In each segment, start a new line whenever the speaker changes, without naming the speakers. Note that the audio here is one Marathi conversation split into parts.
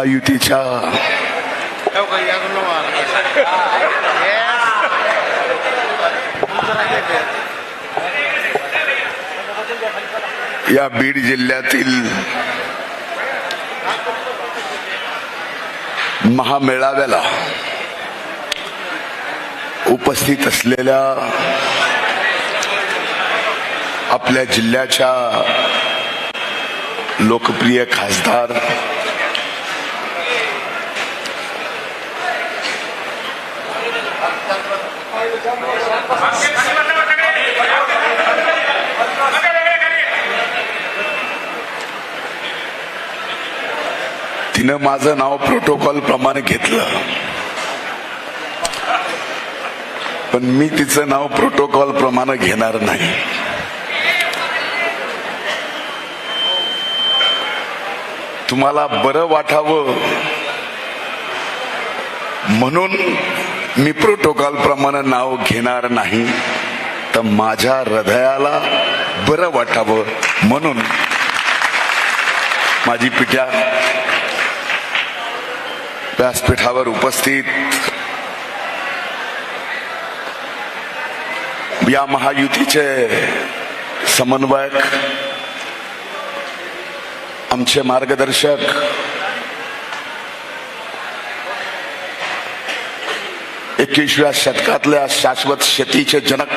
महायुतीच्या या बीड जिल्ह्यातील महामेळाव्याला उपस्थित असलेल्या आपल्या जिल्ह्याच्या लोकप्रिय खासदार तिनं माझं नाव प्रोटोकॉल प्रमाणे घेतलं. पण मी तिचं नाव प्रोटोकॉल प्रमाणे घेणार नाही. तुम्हाला बरं वाटावं म्हणून मी प्रोटोकॉल प्रमाणे नाव घेणार नाही. तर माझ्या हृदयाला बरं वाटावं म्हणून माझी पिठ्या व्यासपीठावर उपस्थित. या महायुतीचे समन्वयक आमचे मार्गदर्शक एकवीसव्या शतकातल्या शाश्वत शेतीचे जनक.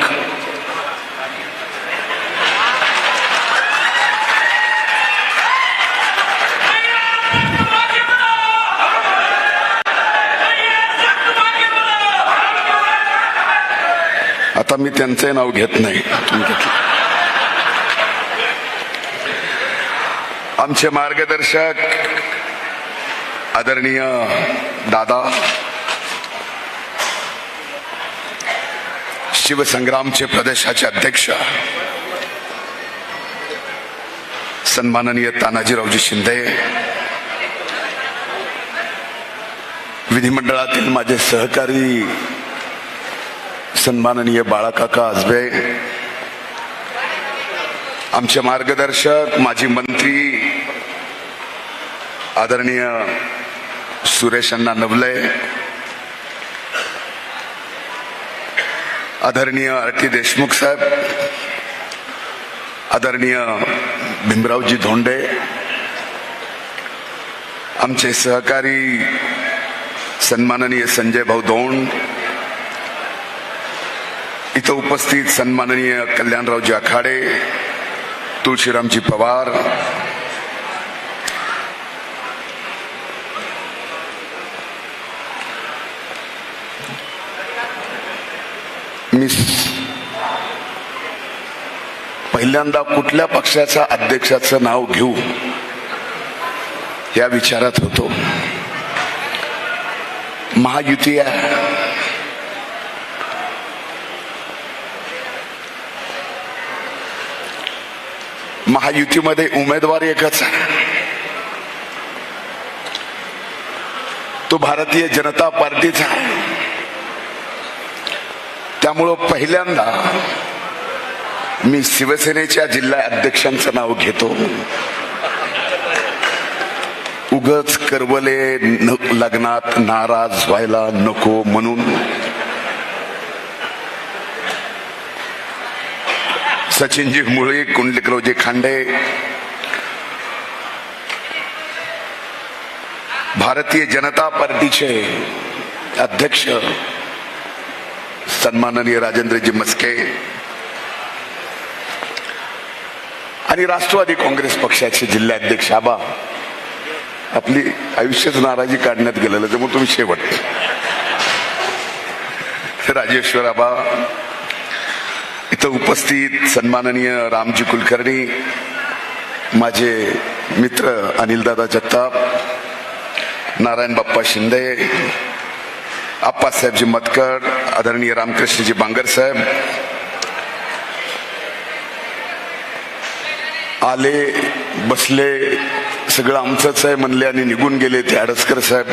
आता मी त्यांचे नाव घेत नाही. आमचे मार्गदर्शक आदरणीय दादा शिवसंग्रामचे प्रदेशाचे अध्यक्ष. सन्माननीय तानाजीरावजी शिंदे. विधिमंडळातील माझे सहकारी सन्माननीय बाळाकाका आजबे. आमचे मार्गदर्शक माजी मंत्री आदरणीय सुरेश अण्णा नवले. आदरणीय आर टी देशमुख साहेब आदरणीय भीमरावजी धोंडे आमचे सहकारी सन्माननीय संजय भाऊ धोंड इथं उपस्थित सन्माननीय कल्याणरावजी आखाडे तुळशीरामजी पवार मी पहिल्यांदा कुठल्या पक्षाच्या अध्यक्षाचं नाव घेऊ या विचारात होतो. महायुती आहे महायुतीमध्ये उमेदवार एकच आहे. तो भारतीय जनता पार्टीचा आहे. त्यामुळं पहिल्यांदा मी शिवसेनेच्या जिल्हा अध्यक्षांचं नाव घेतो. उगच करवले न- लग्नात नाराज व्हायला नको म्हणून. सचिनजी मुळे कुंडलिकरावजी खांडे. भारतीय जनता पार्टीचे अध्यक्ष सन्माननीय राजेंद्रजी मस्के. आणि राष्ट्रवादी काँग्रेस पक्षाचे जिल्हाध्यक्ष आबा आपली आयुष्यात नाराजी काढण्यात गेलेलं त्यामुळे तुम्ही शेवट. राजेश्वर आबा इथं उपस्थित सन्माननीय रामजी कुलकर्णी माझे मित्र अनिलदादा जगताप नारायण बाप्पा शिंदे आप्पासाहेबजी मतकर आदरणीय रामकृष्णजी बांगर साहेब आले बसले सगळं आमचंच आहे म्हणले आणि निघून गेले ते आडसकर साहेब.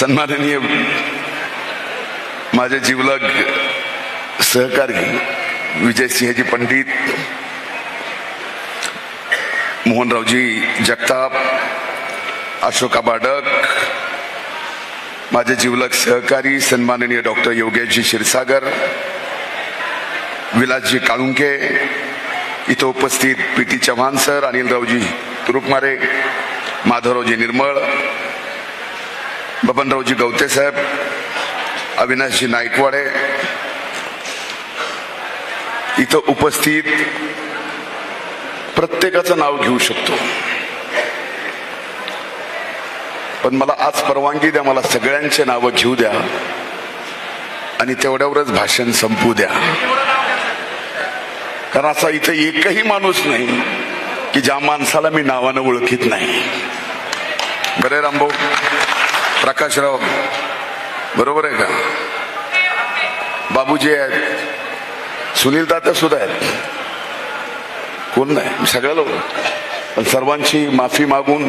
सन्माननीय माझे जीवलग सहकारी विजयसिंहजी पंडित मोहनरावजी जगताप अशोका बाडक माझे जीवलक सहकारी सन्माननीय डॉक्टर योगेशजी क्षीरसागर विलासजी काळुंके इथं उपस्थित P T Chavan sir Anilraoji Turukmare Madhavraoji Nirmal Babanraoji Gavate साहेब अविनाशजी नाईकवाडे इथं उपस्थित प्रत्येकाचं नाव घेऊ शकतो. पण मला आज परवानगी द्या मला सगळ्यांचे नावं घेऊ द्या. आणि तेवढ्यावरच भाषण संपू द्या. कारण असा इथं एकही माणूस नाही की ज्या माणसाला मी नावानं ओळखीत नाही. बरे रामभाऊ? प्रकाशराव बरोबर आहे का? बाबूजी आहेत. सुनील दादा सुद्धा आहेत. कोण नाही? सगळ्याला ओळख. पण सर्वांची माफी मागून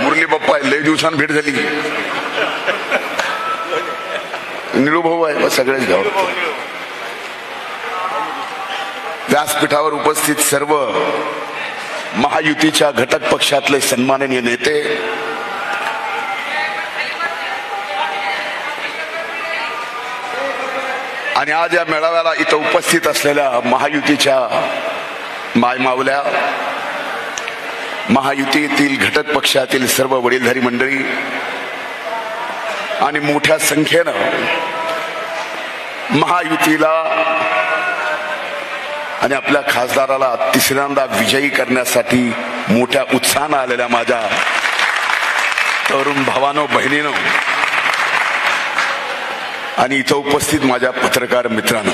मुरली बाप्पा आहे. लय दिवसांनी भेट झाली. निळूभाऊ आहे सगळेच गाव व्यासपीठावर उपस्थित सर्व महायुतीच्या घटक पक्षातले सन्माननीय नेते आणि आज या मेळाव्याला इथं उपस्थित असलेल्या महायुतीच्या मायमावल्या महायुतीतील घटक पक्षातील सर्व वडीलधारी मंडळी आणि मोठ्या संख्येनं महायुतीला आणि आपल्या खासदाराला तिसऱ्यांदा विजयी करण्यासाठी मोठ्या उत्साहानं आलेल्या माझ्या तरुण भावानो बहिणीनो आणि इथं उपस्थित माझ्या पत्रकार मित्रांनो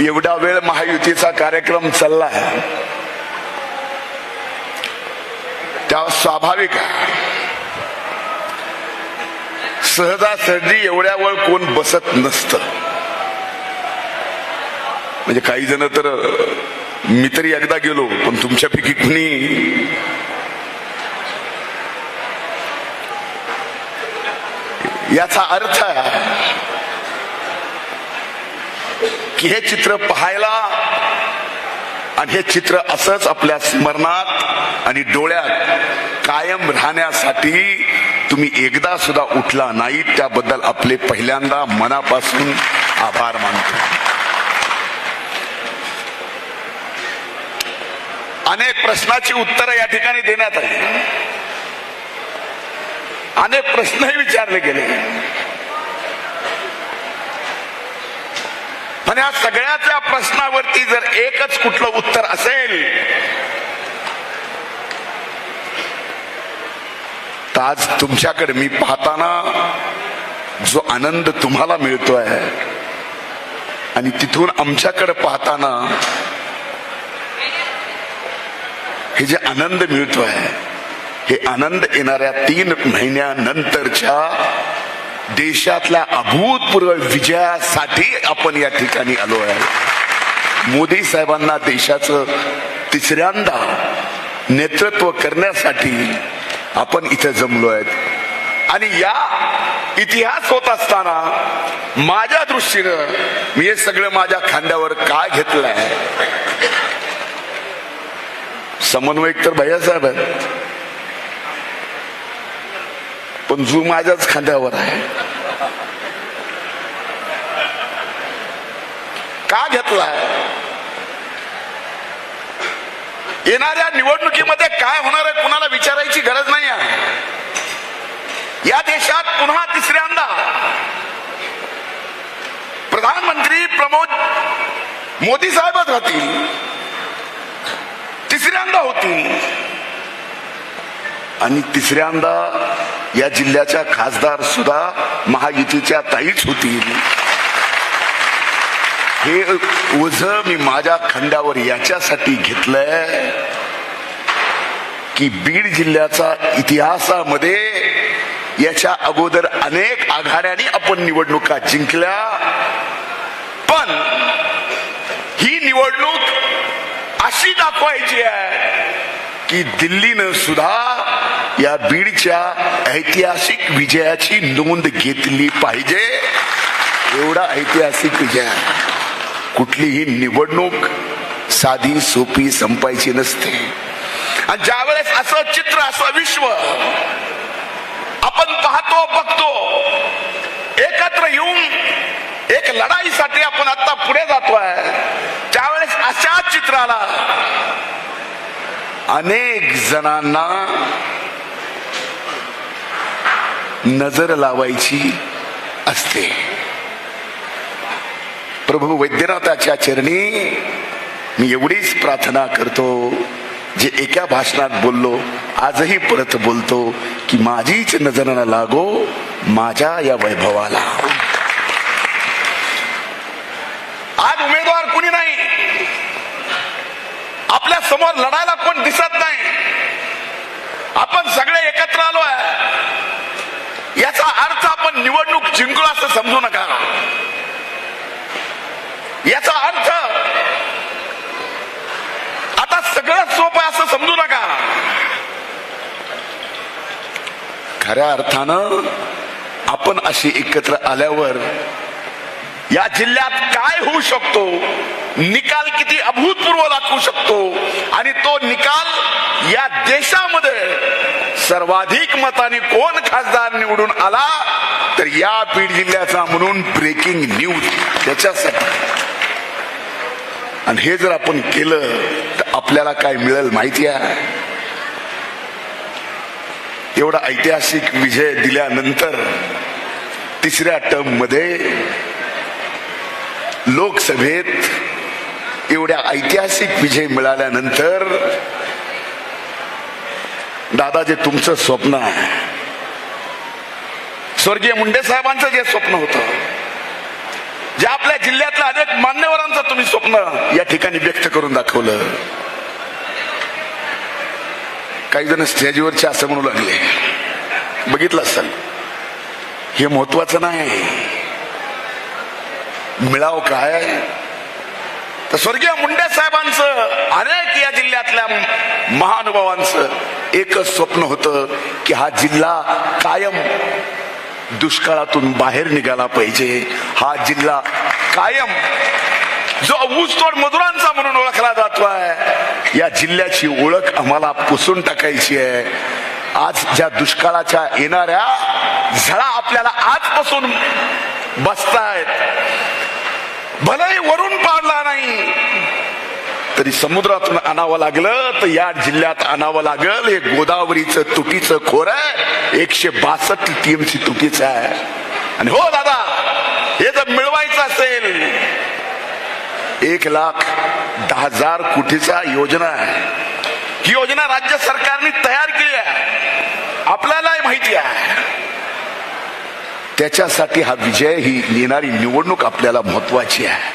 एवढा वेळ महायुतीचा कार्यक्रम चाललाय. त्या स्वाभाविक सहजासहजी एवढ्या वेळ कोण बसत नसत. म्हणजे काही जण तर मी तरी एकदा गेलो पण तुमच्यापैकी कुणी? याचा अर्थ आहे की हे चित्र पाहायला आणि हे चित्र असंच आपल्या स्मरणात आणि डोळ्यात कायम राहण्यासाठी तुम्ही एकदा सुद्धा उठला नाही त्याबद्दल आपले पहिल्यांदा मनापासून आभार मानतो. अनेक प्रश्नाची उत्तरं या ठिकाणी देण्यात आली. अनेक प्रश्नही विचारले गेले. पण या सगळ्याच्या प्रश्नावरती जर एकच कुठलं उत्तर असेल तर आज तुमच्याकडे मी पाहताना जो आनंद तुम्हाला मिळतोय आणि तिथून आमच्याकडे पाहताना हे जे आनंद मिळतोय हे आनंद येणाऱ्या तीन महिन्यानंतरच्या देशातल्या अभूतपूर्व विजयासाठी आपण या ठिकाणी आलो आहे मोदी साहेबांना देशाचं तिसऱ्यांदा नेतृत्व करण्यासाठी आपण इथे जमलो आहेत आणि या इतिहास होत असताना माझ्या दृष्टीनं मी हे सगळं माझ्या खांद्यावर काय आहे समन्वयक तर भैयासाहेब आहेत. पण जू माझ्याच खांद्यावर आहे. का घेतलाय? येणाऱ्या निवडणुकीमध्ये काय होणार आहे कुणाला विचारायची गरज नाही आहे. या देशात पुन्हा तिसऱ्यांदा प्रधानमंत्री प्रमोद मोदी साहेबच राहतील तिसऱ्यांदा होतील. आणि तिसऱ्यांदा या जिल्ह्याच्या खासदार सुद्धा महायुतीच्या ताईच होतील हे ओझ मी माझ्या खंड्यावर याच्यासाठी घेतलंय की बीड जिल्ह्याचा इतिहासामध्ये याच्या अगोदर अनेक आघाड्याने आपण निवडणुका जिंकल्या पण ही निवडणूक अशी दाखवायची आहे की दिल्लीनं सुद्धा या बीडच्या ऐतिहासिक विजयाची नोंद घेतली पाहिजे. एवढा ऐतिहासिक विजय कुठलीही निवडणूक साधी सोपी संपायची नसते. आणि ज्या वेळेस असं चित्र असं विश्व आपण पाहतो बघतो एकत्र येऊन एक लढाईसाठी आपण आता पुढे जातोय त्यावेळेस अशा चित्राला अनेक जणांना नजर लावायची असते. प्रभू वैद्यनाथाच्या चरणी मी एवढीच प्रार्थना करतो जे एका भाषणात बोललो आजही परत बोलतो की माझीच नजर न लागो माझ्या या वैभवाला आज उमेदवार कुणी नाही आपल्यासमोर लढायला कोण दिसत नाही. आपण सगळे एकत्र आलो आहे. याचा अर्थ आपण निवडणूक जिंकलो असं समजू नका. याचा अर्थ आता सगळं सोपं आहे असं समजू नका. खऱ्या अर्थानं आपण अशी एकत्र आल्यावर या जिल्ह्यात काय होऊ शकतो? निकाल किती अभूतपूर्व दाखवू शकतो. आणि तो निकाल या देशामध्ये सर्वाधिक मताने कोण खासदार निवडून आला तर या बीड जिल्ह्याचा म्हणून ब्रेकिंग न्यूज त्याच्यासाठी. आणि हे जर आपण केलं तर आपल्याला काय मिळेल माहिती आहे? एवढा ऐतिहासिक विजय दिल्यानंतर तिसऱ्या टर्ममध्ये लोकसभेत एवढ्या ऐतिहासिक विजय मिळाल्यानंतर दादा जे तुमचं स्वप्न आहे. स्वर्गीय मुंडे साहेबांचं जे स्वप्न होतं जे आपल्या जिल्ह्यातल्या अनेक मान्यवरांचं तुम्ही स्वप्न या ठिकाणी व्यक्त करून दाखवलं. काही जण स्टेजवरचे असं म्हणू लागले. बघितलं असाल. हे महत्वाचं नाही. मिळाव काय? तर स्वर्गीय मुंडे साहेबांचं अनेक या जिल्ह्यातल्या महानुभावांचं एकच स्वप्न होतं की हा जिल्हा कायम दुष्काळातून बाहेर निघाला पाहिजे. हा जिल्हा कायम जो ऊसतोड मजुरांचा म्हणून ओळखला जातोय या जिल्ह्याची ओळख आम्हाला पुसून टाकायची आहे. आज ज्या दुष्काळाच्या येणाऱ्या झळा आपल्याला आजपासून बसतायत भलेही वरून पाडला नाही. तरी समुद्रातून आणावं लागलं तर या जिल्ह्यात आणावं लागल. हे गोदावरीचं तुटीचं खोर आहे. एकशे बासष्ट टीएमसी तुटीचं आहे. आणि हो दादा हे जर मिळवायचं असेल एक लाख दहा हजार कोटीचा योजना आहे. ही योजना राज्य सरकारने तयार केली आहे. आपल्यालाही माहिती आहे. त्याच्यासाठी हा विजय ही येणारी निवडणूक आपल्याला महत्वाची आहे.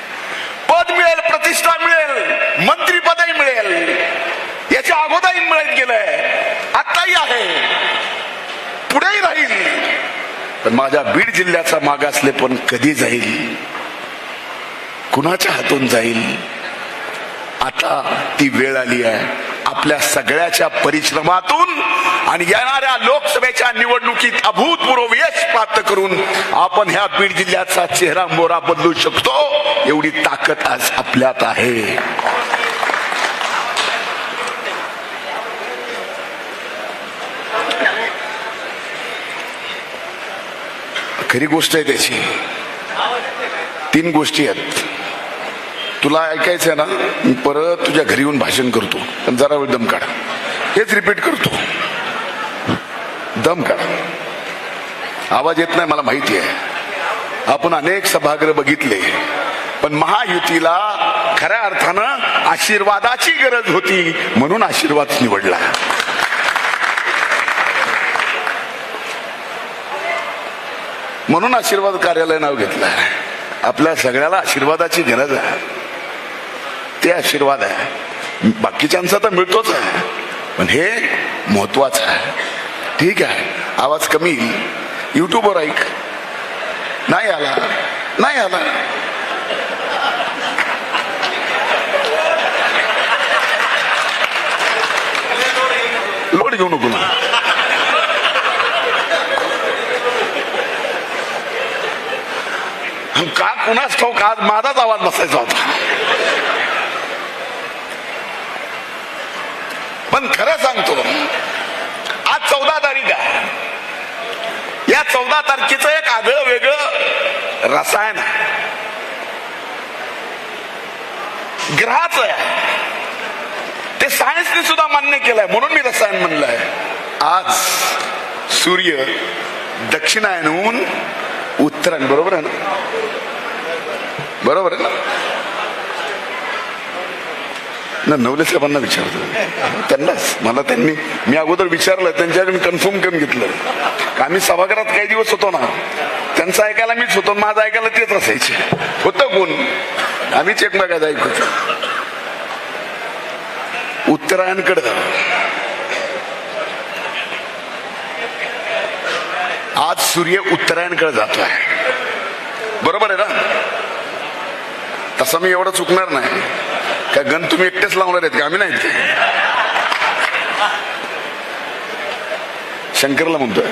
पद मिळेल प्रतिष्ठा मिळेल मंत्रीपदही मिळेल. याच्या अगोदरही मिळत गेलंय. आताही आहे. पुढेही राहील. पण माझ्या बीड जिल्ह्याचा मागासले पण कधी जाईल? कुणाच्या हातून जाईल? आता ती वेळ आली आहे. आपल्या सगळ्याच्या परिश्रमातून आणि येणाऱ्या लोकसभेच्या निवडणुकीत अभूतपूर्व यश प्राप्त करून आपण ह्या बीड जिल्ह्याचा चेहरा मोरा बदलू शकतो. एवढी ताकद आज आपल्यात आहे. खरी गोष्ट आहे त्याची. तीन गोष्टी आहेत. तुला ऐकायचं आहे ना मी परत तुझ्या घरी येऊन भाषण करतो. पण जरा वेळ दम काढा. हेच रिपीट करतो. दम काढा. आवाज येत नाही मला माहिती आहे. आपण अनेक सभागृह बघितले पण महायुतीला खऱ्या अर्थानं आशीर्वादाची गरज होती म्हणून आशीर्वाद निवडला. म्हणून आशीर्वाद कार्यालय नाव घेतलं आपल्या सगळ्याला आशीर्वादाची गरज आहे. ते आशीर्वाद आहे. बाकीच्यांचा तर मिळतोच आहे. पण हे महत्वाचं आहे. ठीक आहे. आवाज कमी युट्यूबवर ऐक. नाही आला. नाही आला. लोड घेऊ नको ना. आणि का कुणाच ठाऊक? आज माझाच आवाज बसायचा होता. पण खरं सांगतो आज चौदा तारीख आहे. या चौदा तारखेचं एक आगळं वेगळं रसायन आहे. ग्रहाचं आहे. ते सायन्सने सुद्धा मान्य केलंय म्हणून मी रसायन म्हणलंय. आज सूर्य दक्षिणायनहून उत्तरायण बरोबर आहे ना? बरोबर आहे ना? ना नवले साहेबांना विचारतो. त्यांनाच मला त्यांनी मी अगोदर विचारलं त्यांच्याकडून कन्फर्म करून घेतलं. आम्ही सभागृहात काही दिवस होतो ना त्यांचं ऐकायला मीच होतो माझं ऐकायला तेच असायचे. होतं कोण? आम्हीच एकमेकाचं ऐकतो उत्तरायणकडं. आज सूर्य उत्तरायणकडे जातोय. बरोबर आहे ना? तसं मी एवढं चुकणार नाही. त्या गण तुम्ही एकटेच लावणार आहेत का? आम्ही नाहीत शंकरला म्हणतोय.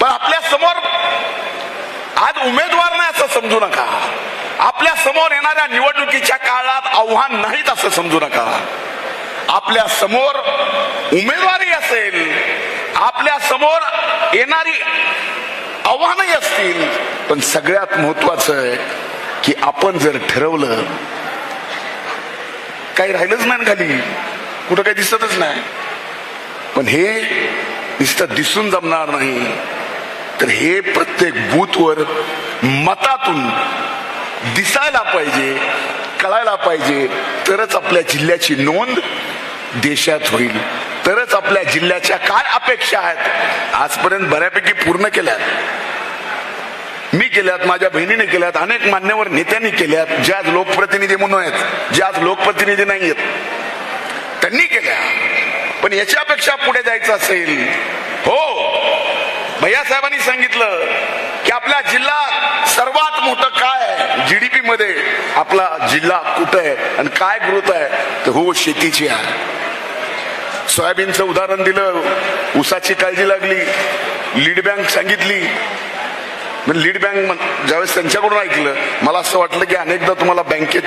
पण आपल्यासमोर आज उमेदवार नाही असं समजू नका. आपल्यासमोर येणाऱ्या निवडणुकीच्या काळात आव्हान नाहीत असं समजू नका. आपल्यासमोर उमेदवारी असेल आपल्यासमोर येणारी आव्हानही असतील पण सगळ्यात महत्वाचं आहे की आपण जर ठरवलं काही राहिलंच नाही खाली. कुठं काही दिसतच नाही. पण हे नुसतं दिसून जमणार नाही. तर हे प्रत्येक बूथवर मतातून दिसायला पाहिजे कळायला पाहिजे. तरच आपल्या जिल्ह्याची नोंद देशात होईल. तरच आपल्या जिल्ह्याच्या काय अपेक्षा आहेत आजपर्यंत बऱ्यापैकी पूर्ण केल्यात. मी केल्यात माझ्या बहिणीने केल्यात अनेक मान्यवर नेत्यांनी केल्यात जे आज लोकप्रतिनिधी म्हणून आहेत जे आज लोकप्रतिनिधी नाही आहेत त्यांनी केल्या. पण याच्यापेक्षा पुढे जायचं असेल हो. भैया साहेबांनी सांगितलं की आपला जिल्हा सर्वात मोठं काय जीडीपी मध्ये आपला जिल्हा कुठं आहे आणि काय ग्रोथ आहे? तर हो शेतीची आहे. सोयाबीनचं उदाहरण दिलं ऊसाची काळजी लागली लीड बँक सांगितली म्हणजे लीड बँक ज्यावेळेस त्यांच्याकडून ऐकलं मला असं वाटलं की अनेकदा तुम्हाला बँकेत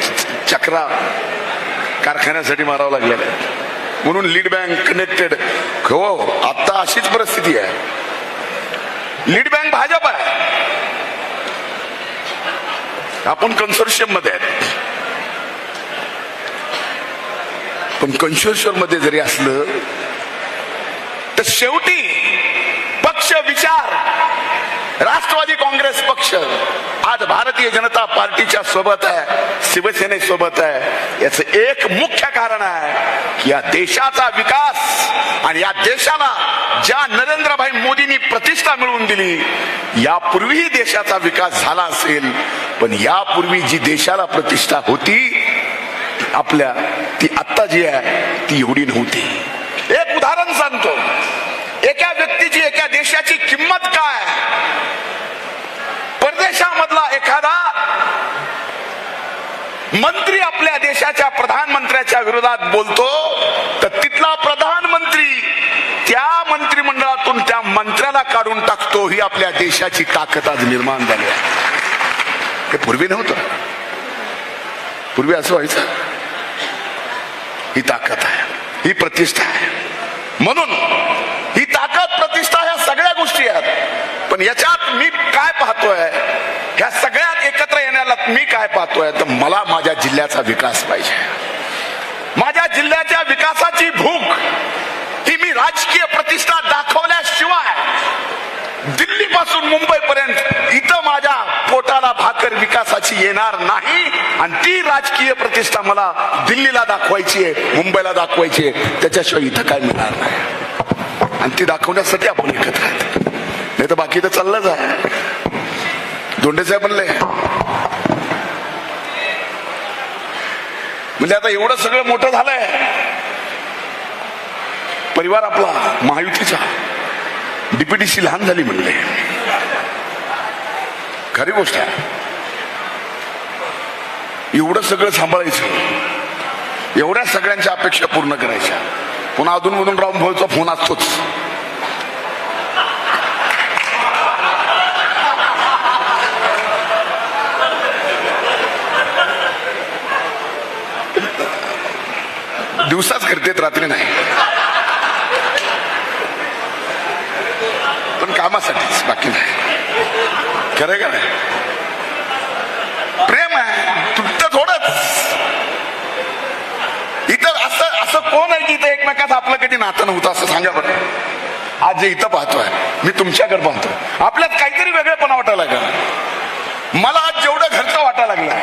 चक्रा कारखान्यासाठी मारावं लागलेलं आहे. म्हणून लीड बँक कनेक्टेड हो आता अशीच परिस्थिती आहे. लीड बँक भाजप आहे. आपण कन्सोर्शियममध्ये आहेत. पण कन्सोर्शियममध्ये जरी असलं तर शेवटी पक्ष विचार राष्ट्रवादी काँग्रेस पक्ष आज भारतीय जनता पार्टीच्या सोबत आहे शिवसेनेसोबत आहे. याचं एक मुख्य कारण आहे की या देशाचा विकास आणि या देशाला ज्या नरेंद्रभाई मोदींनी प्रतिष्ठा मिळवून दिली यापूर्वीही देशाचा विकास झाला असेल पण यापूर्वी जी देशाला प्रतिष्ठा होती आपल्या ती आत्ता जी आहे ती एवढी नव्हती. एक उदाहरण सांगतो. एका व्यक्तीची एका देशाची किंमत काय परदेशामधला एखादा मंत्री आपल्या देशाच्या प्रधानमंत्र्याच्या विरोधात बोलतो तर तिथला प्रधानमंत्री त्या मंत्रिमंडळातून त्या मंत्र्याला काढून टाकतो ही आपल्या देशाची ताकद आज निर्माण झाली आहे. हे पूर्वी नव्हतं. पूर्वी असं व्हायचं. ही ताकद आहे ही प्रतिष्ठा आहे. म्हणून ही सगळ्या गोष्टी आहेत. पण याच्यात मी काय पाहतोय? ह्या सगळ्यात एकत्र येण्याला मी काय पाहतोय? तर मला माझ्या जिल्ह्याचा विकास पाहिजे. माझ्या जिल्ह्याच्या विकासाची भूक ही मी राजकीय प्रतिष्ठा दाखवल्याशिवाय दिल्ली पासून मुंबई पर्यंत इथं माझ्या पोटाला भाकर विकासाची येणार नाही. आणि ती राजकीय प्रतिष्ठा मला दिल्लीला दाखवायची आहे मुंबईला दाखवायची आहे. त्याच्याशिवाय इथं काय मिळणार नाही. आणि ती दाखवण्यासाठी आपण एकत्र आहेत. नाही तर बाकी तर चाललंच आहे. धोंडे साहेब म्हणले म्हणजे आता एवढं सगळं मोठं झालंय. परिवार आपला महायुतीचा. डीपीडीसी लहान झाली म्हणले. खरी गोष्ट आहे. एवढं सगळं सांभाळायचं. एवढ्या सगळ्यांच्या अपेक्षा पूर्ण करायच्या. पुन्हा अधूनमधून राहून भाऊचा फोन असतोच. दिवसाच करतेत रात्री नाही. पण कामासाठीच बाकी नाही. खरं का नाही प्रेम आहे तुमचं थोडंच इथं असं असं कोण आहे की इथं एकमेकात आपलं कधी नातं नव्हतं असं सांगा बरं. आज जे इथं पाहतोय मी तुमच्याकडे पाहतो आपल्यात काहीतरी वेगळेपणा वाटायला लागला. मला आज जेवढं घरचं वाटायला लागलं.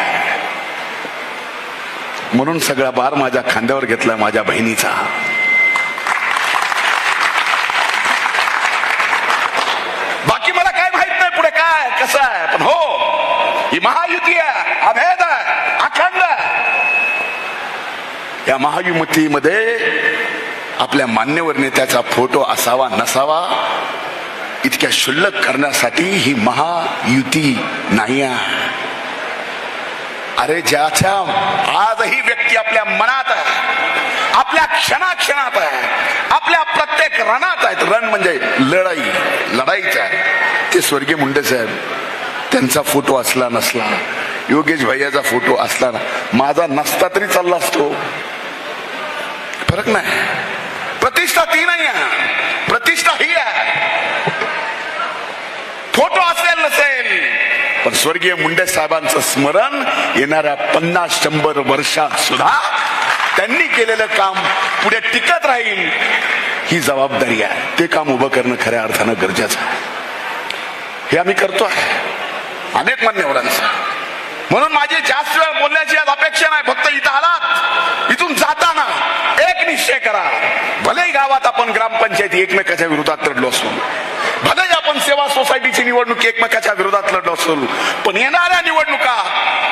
म्हणून सगळा बार माझ्या खांद्यावर घेतला माझ्या बहिणीचा बाकी मला काय माहीत नाही पुढे काय कसं आहे पण हो ही महायुती आहे अभेद आहे अखंड आहे या महायुमतीमध्ये आपल्या मान्यवर नेत्याचा फोटो असावा नसावा इतक्या शुल्लक करण्यासाठी ही महायुती नाही अरे ज्याच्या आजही व्यक्ती आपल्या मनात आहे आपल्या क्षणाक्षणात आहे आपल्या प्रत्येक रणात आहेत. रण म्हणजे लढाई लढाईच आहे. ते स्वर्गीय मुंडे साहेब त्यांचा फोटो असला नसला योगेश भैयाचा फोटो असला ना माझा नसता तरी चालला असतो. फरक नाही. प्रतिष्ठा ती नाही आहे प्रतिष्ठा ही आहे. फोटो असेल नसेल पण स्वर्गीय मुंडे साहेबांचं स्मरण येणाऱ्या पन्नास शंभर वर्षात सुद्धा त्यांनी केलेलं काम पुढे टिकत राहील ही जबाबदारी आहे. ते काम उभं करणं खऱ्या अर्थानं गरजेचं आहे. हे आम्ही करतो आहे अनेक मान्यवरांचं. म्हणून माझी जास्त वेळ बोलण्याची आज अपेक्षा नाही. फक्त इथं आलात. इथून निश्चय करा. भलेही गावात आपण ग्रामपंचायती एकमेकाच्या विरोधात लढलो असू भले आपण सेवा सोसायटीची निवडणूक एकमेकाच्या विरोधात लढलो असू पण येणाऱ्या निवडणुका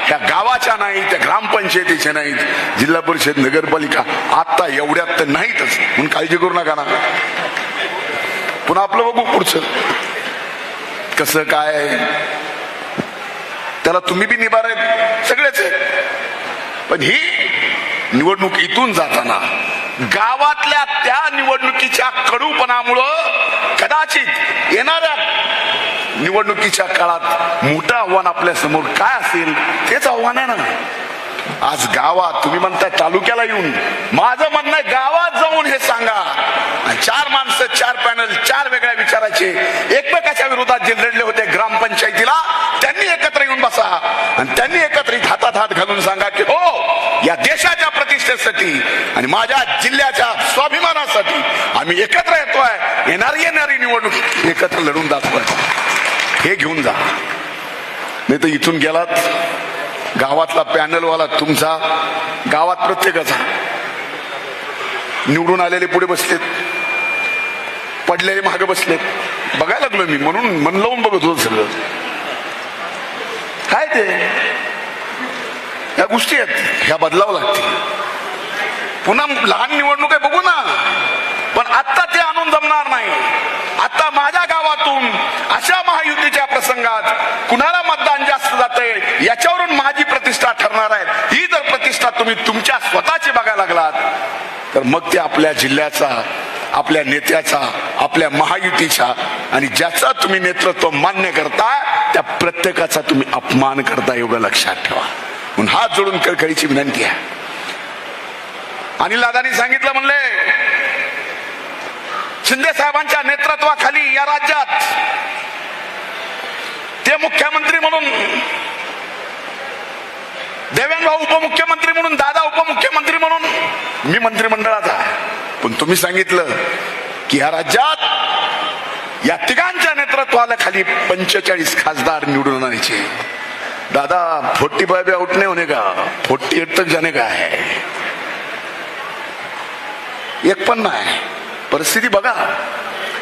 ह्या गावाच्या नाहीत त्या ग्रामपंचायतीच्या नाहीत जिल्हा परिषद नगरपालिका आता एवढ्यात तर नाहीतच. म्हणून काळजी करू नका ना. पुन्हा आपलं बघू पुढचं. कसं काय? त्याला तुम्ही बी निभार आहेत सगळेच. पण ही निवडणूक इथून जाताना गावातल्या त्या निवडणुकीच्या कडूपणामुळं कदाचित येणाऱ्या निवडणुकीच्या काळात मोठं आव्हान आपल्यासमोर काय असेल तेच आव्हान आहे ना आज गावात तुम्ही म्हणताय तालुक्याला येऊन माझं म्हणणं आहे गावात जाऊन हे सांगा. आणि चार माणसं चार पॅनल चार वेगळ्या विचाराचे एकमेकाच्या विरोधात जे लढले होते ग्रामपंचायतीला त्यांनी एकत्र येऊन बसा. आणि त्यांनी एकत्रित हातात हात घालून सांगा की हो या देशाच्या प्रतिष्ठेसाठी आणि माझ्या जिल्ह्याच्या स्वाभिमानासाठी आम्ही एकत्र येतोय. येणारी येणारी निवडणूक एकत्र लढून दाखवाय. हे घेऊन जा. नाही तर इथून गेलात गावातला पॅनलवाला तुमचा गावात प्रत्येकाचा. निवडून आलेले पुढे बसलेत. पडलेले मागे बसलेत. बघायला लागलो मी म्हणून मन लावून बघत होतो सगळं. काय ते? या गोष्टी आहेत. ह्या बदलावं लागतील. पुन्हा लहान निवडणूक आहे बघू ना. पण आत्ता ते आणून जमणार नाही. आता माझ्या गावातून अशा महायुतीच्या प्रसंगात कुणाला मतदान जास्त जातंय याच्यावरून माझी प्रतिष्ठा ठरणार आहे. ही जर प्रतिष्ठा तुम्ही तुमच्या स्वतःची बघायला लागलात तर मग ते आपल्या जिल्ह्याचा आपल्या नेत्याचा आपल्या महायुतीचा आणि ज्याचा तुम्ही नेतृत्व मान्य करता त्या प्रत्येकाचा तुम्ही अपमान करता एवढं लक्षात ठेवा. म्हणून हात जोडून कळकळीची विनंती आहे. अनिल दादानी सांगितलं म्हणले शिंदे साहेबांच्या नेतृत्वाखाली या राज्यात ते मुख्यमंत्री म्हणून देवेंद्र भाऊ उपमुख्यमंत्री म्हणून दादा उपमुख्यमंत्री म्हणून मी मंत्रिमंडळाचा पण तुम्ही सांगितलं की या राज्यात या तिघांच्या नेतृत्वाला खाली पंचेचाळीस खासदार निवडून आणायचे. दादा फोर्टी फाइव आउट नाही होणे का? फोर्टी एट तक जाणे का है एक पण नाही. परिस्थिती बघा.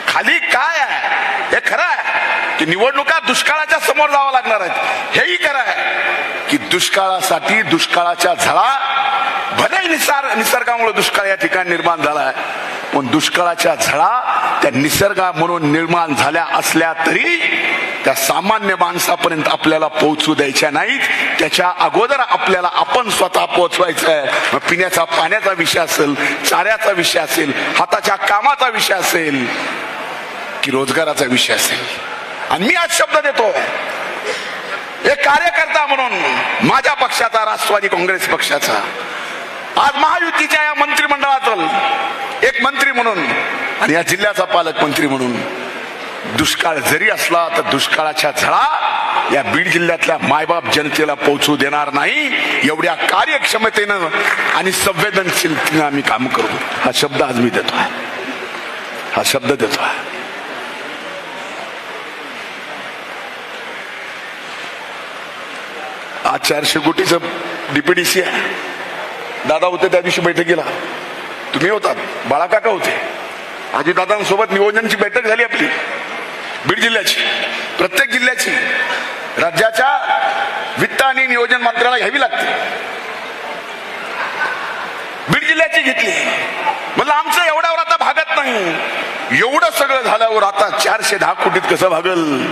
खाली काय आहे? हे खरं आहे. की निवडणुका दुष्काळाच्या समोर जावं लागणार आहेत. हेही खरं आहे की दुष्काळासाठी दुष्काळाच्या झळा भले निसर्ग निसर्गामुळे दुष्काळ या ठिकाणी निर्माण झाला आहे पण दुष्काळाच्या झळा त्या निसर्गा म्हणून निर्माण झाल्या असल्या तरी त्या सामान्य माणसापर्यंत आपल्याला पोहोचू द्यायच्या नाहीत. त्याच्या अगोदर आपल्याला आपण स्वतः पोहोचवायचं आहे. मग पिण्याचा पाण्याचा विषय असेल चाऱ्याचा विषय असेल हाताच्या कामाचा विषय असेल की रोजगाराचा विषय असेल. आणि मी आज शब्द देतो. एक कार्यकर्ता म्हणून माझ्या पक्षाचा राष्ट्रवादी काँग्रेस पक्षाचा आज महायुतीच्या या मंत्रिमंडळातून एक मंत्री म्हणून आणि या जिल्ह्याचा पालकमंत्री म्हणून दुष्काळ जरी असला तर दुष्काळाच्या झळा या बीड जिल्ह्यातल्या मायबाप जनतेला पोहोचू देणार नाही. एवढ्या कार्यक्षमतेनं आणि संवेदनशीलतेनं आम्ही काम करू. हा शब्द आज मी देतोय. हा शब्द देतोय. आज चारशे कोटीचं डीपीडीसी आहे. दादा होते त्या दिवशी बैठकीला. तुम्ही होतात बाळाकाका होते. आजी दादांसोबत नियोजनची बैठक झाली आपली. बीड जिल्ह्याची. प्रत्येक जिल्ह्याची. राज्याच्या वित्त आणि नियोजन मंत्र्याला घ्यावी लागते. बीड जिल्ह्याची घेतली. म्हणलं आमचं एवढ्यावर आता भागत नाही. एवढं सगळं झाल्यावर आता चारशे दहा कोटीत कसं भागल?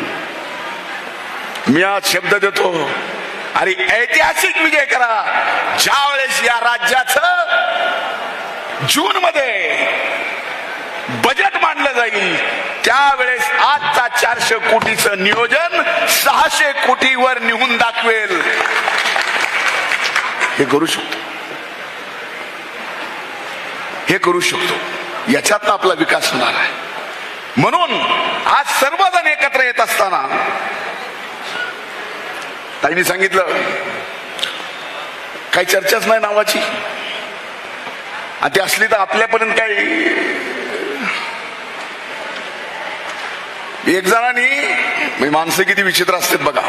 मी आज शब्द देतो. आणि ऐतिहासिक विजय करा. ज्या वेळेस या राज्याचं जून मध्ये बजेट मांडलं जाईल त्यावेळेस आजचा चारशे कोटीचं नियोजन सहाशे कोटीवर निहून दाखवेल. हे करू शकतो. हे करू शकतो. याच्यातनं आपला विकास होणार आहे. म्हणून आज सर्वजण एकत्र येत असताना ताईने सांगितलं काही चर्चाच नाही नावाची. आणि ती असली तर आपल्यापर्यंत काही एक जणांनी म्हणजे माणसं किती विचित्र असतात बघा.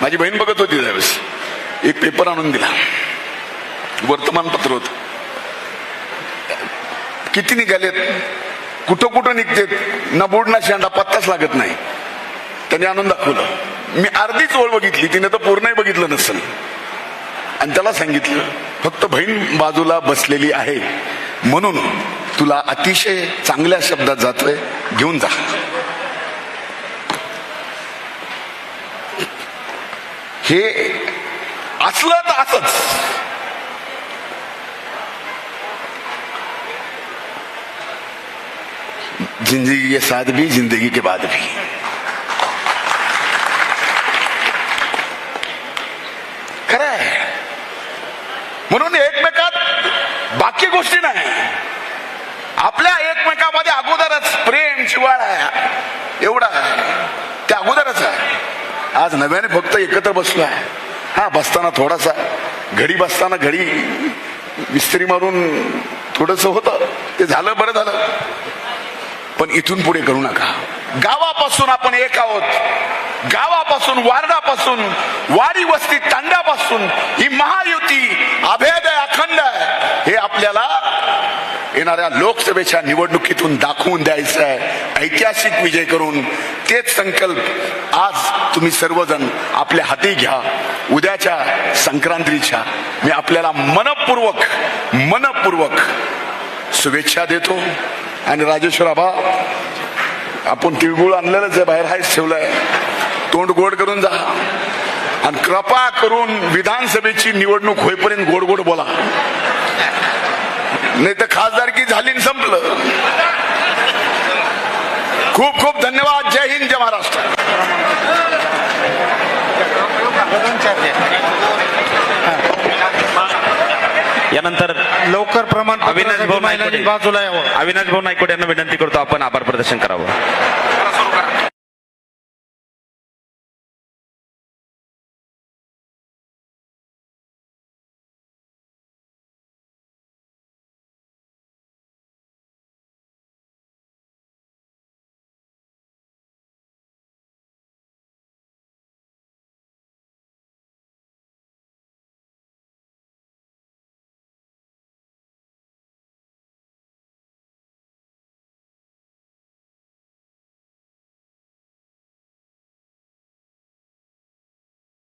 माझी बहीण बघत होती त्यावेळेस. एक पेपर आणून दिला. वर्तमानपत्र होत. किती निघालेत? कुठं कुठं निघतेत? ना बोर्ड ना शेंडा पत्ताच लागत नाही. त्यांनी आणून दाखवलं. मी अर्धीच ओळ बघितली तिने तर पूर्णही बघितलं नसेल. आणि त्याला सांगितलं फक्त बहीण बाजूला बसलेली आहे. म्हणून तुला अतिशय चांगल्या शब्दात जातोय घेऊन जा. हे असलं तर असच. जिंदगी के साथ भी जिंदगी के बाद भी खरं आहे म्हणून एकमेकात बाकी गोष्टी नाही. आपल्या एकमेकामध्ये अगोदरच प्रेम जिव्हाळा आहे. एवढा ते अगोदरच आहे. आज नव्याने फक्त एकत्र बसलो आहे हा बसताना थोडासा घडी बसताना घडी मिस्त्री मारून थोडस होतं. ते झालं बरं झालं. पण इथून पुढे करू नका. गावापासून आपण एक आहोत. गावापासून वार्डापासून वारी वस्ती तांड्यापासून ही महायुती अभेद आहे अखंड आहे. हे आपल्याला येणाऱ्या लोकसभेच्या निवडणुकीतून दाखवून द्यायचं आहे. ऐतिहासिक विजय करून तेच संकल्प आज तुम्ही सर्वजण आपल्या हाती घ्या. उद्याच्या संक्रांतीच्या मी आपल्याला मनपूर्वक मनपूर्वक शुभेच्छा देतो. आणि राजेश्वर आबा आपण तिळगुळ आणलेलंच आहे बाहेर हायच ठेवलंय. तोंड गोड करून जा. आणि कृपा करून विधानसभेची निवडणूक होईपर्यंत गोड गोड बोला. नाही तर खासदारकी झाली संपलं. खूप खूप धन्यवाद. जय हिंद जय महाराष्ट्र.
यानंतर
लवकर प्रमाण
अविनाश भाऊ नायकोडे
बाजूला यावं.
अविनाश भाऊ नायकोड यांना विनंती करतो आपण आभार प्रदर्शन करावं.